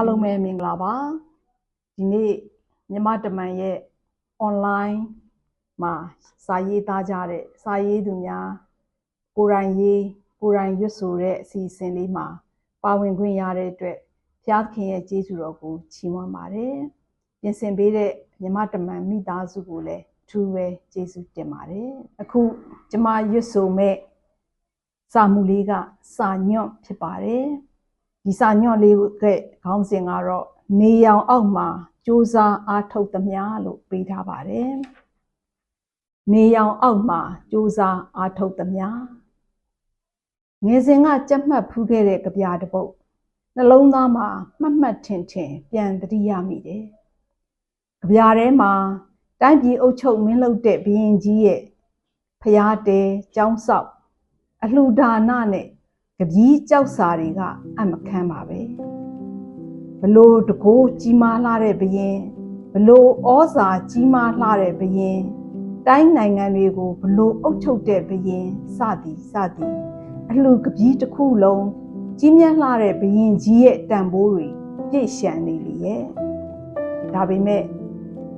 အားလုံးပဲမင်္ဂလာပါဒီနေ့မြမတမန်ရဲ့ online မှာစာရေးသားကြတဲ့စာရေးသူများကိုယ်တိုင်ရေးကိုယ်တိုင်ရွတ်ဆိုတဲ့အစီအစဉ်လေးမှာပါဝင်ခွင့်ရတဲ့အတွက်ဖျားခင်ရဲ့ကျေးဇူးတော်ကိုချီးမွမ်းပါတယ်ပြင်ဆင်ပေးတဲ့မြမတမန်မိသားစုကိုလည်းအထူးပဲကျေးဇူးတင်ပါတယ်အခုကျမရွတ်ဆိုမဲ့စာမှုလေးကစာညွန့်ဖြစ်ပါတယ် ဒီစာညွန့်လေးကခေါင်းစဉ်ကတော့နေရောင်အောက်မှာစူးစမ်းအားထုတ်သမျှလို့ပေးထားပါတယ်နေရောင်အောက်မှာစူးစမ်းအားထုတ်သမျှငယ်စဉ်ကကြက်မှတ်ဖူးခဲ့တဲ့ကြပြတစ်ပုတ်နှလုံးသားမှာမှတ်မှတ်ထင်ထင်ပြန်သတိရမိတယ်ကြပြထဲမှာတိုင်းပြည်အုပ်ချုပ်မင်းလုပ်တဲ့ဘရင်ကြီးရဲ့ဖျားတဲကျောင်းဆောက်အလှူဒါနနဲ့ ကကြီးကြောက်စာတွေကအမခန်းပါပဲဘလို့တကိုးကြီးမားလှတဲ့ဘရင်ဘလို့ဩဇာကြီးမားလှတဲ့ဘရင်တိုင်းနိုင်ငံတွေကိုဘလို့အုပ်ချုပ်တဲ့ဘရင်စသည်စသည်အလှကကြီးတစ်ခုလုံးကြီးမြတ်လှတဲ့ဘရင်ကြီးရဲ့တန်ဖိုးတွေပြည့်ရှံနေလေရဲ့ဒါပေမဲ့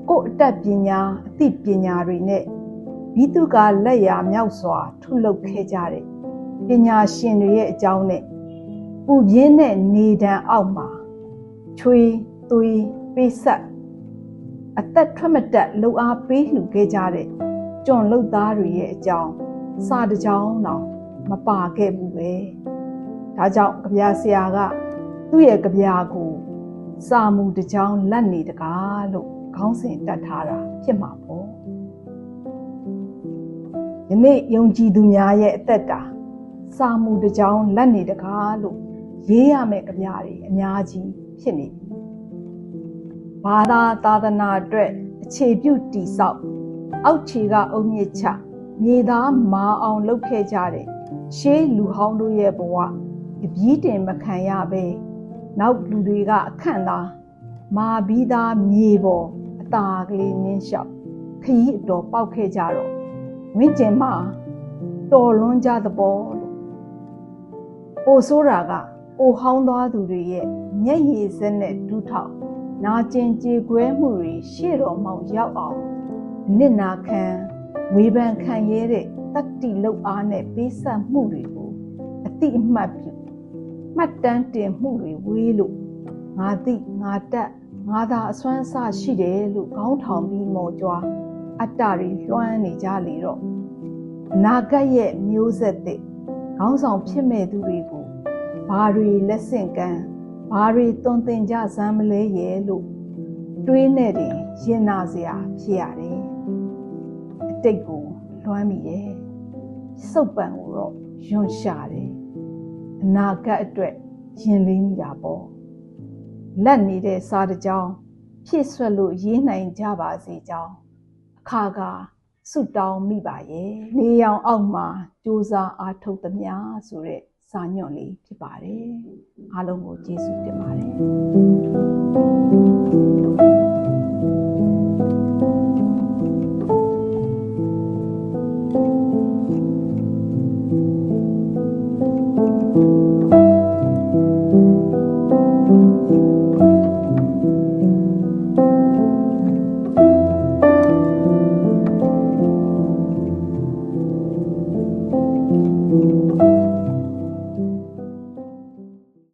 ကို့အတတ်ပညာအသိပညာတွေနဲ့ဘိတုကလက်ရာမြောက်စွာ ထုလုပ်ခဲ့ကြတဲ့ ပညာရှင်တွေရဲ့အကြောင်းနဲ့ပူပြင်းတဲ့နေတံအောက်မှာချွေသွေးပေးဆက်အသက်ထွက်မတက်လှူအားပေးလှူခဲ့ကြတဲ့ကျွန်လုတ်သားတွေရဲ့အကြောင်းစာတကြောင်းတော့မပါခဲ့ဘူးပဲဒါကြောင့်ကြပြဆရာကသူ့ရဲ့ကြပြကို စာမူတကြောင်းလက်နေတကားလို့ခေါင်းစဉ်တက်ထားတာဖြစ်မှာပေါ့ယနေ့ယုံကြည်သူများရဲ့အသက်တာ စာမှုတကြောင်းလက်နေတကားလို့ရေးရမယ့်ကြပြတွေအများကြီးဖြစ်နေပြီဘာသာသာသနာအတွက်အခြေပြုတည်ဆောက်အောက်ခြေကအုံမြင့်ချမြေသားမာအောင်လုပ်ခဲ့ကြတဲ့ရှေးလူဟောင်းတို့ရဲ့ဘဝအပြီးတင်မခံရပဲနောက်လူတွေက အခန့်သားမာပြီးသားမြေပေါ်အตาကလေးနင်းလျှောက်ခရီးအတော်ပေါက်ခဲ့ကြတော့ဝင်းကျင်မှာတော်လွန်းကြသဘောလို့ ပိုဆိုးတာကပိုဟောင်းသွားသူတွေရဲ့မျက်ရည်စက်နဲ့ဒူးထောက်နာကျင်ကြေကွဲမှုတွေရှေ့တော်မှောက်ရောက်အောင်နစ်နာခံဝေဖန်ခံရတဲ့တတ္တိလောက်အားနဲ့ပေးဆက်မှုတွေကိုအတိအမှတ်ပြုမှတ်တမ်းတင်မှုတွေဝေးလို့ငါသိငါတက်ငါသာအစွမ်းအစရှိတယ်လို့ခေါင်းထောင်ပြီးမော်ကြွားအတ္တတွေလွှမ်းနေကြလေတော့အနာဂတ်ရဲ့မျိုးဆက်တဲ့ ခေါင်းဆောင်ဖြစ်မဲ့သူတွေကိုဘာတွေလက်ဆင့်ကမ်းဘာတွေသွန်သင်ကြစမ်းမလဲရဲ့လို့တွေးနေတယ်ရင်နာစရာဖြစ်ရတယ်အတိတ်ကိုလွှမ်းမိတယ်စုပ်ပံကိုတော့ယွန်ရှာတယ်အနာဂတ်အတွက်ရင်လေးမိတာပေါ့လက်နေတဲ့စားတကြောင်ဖြစ်ဆွက်လို့ရေးနိုင်ကြပါစေကြောင်းအခါက ဆုတောင်းမိပါရဲ့နေရောင်အောက်မှာစူးစမ်းအားထုတ်သမျှဆိုတဲ့စာညွန့်လေးဖြစ်ပါတယ်အားလုံးကိုကျေးဇူးတင်ပါတယ်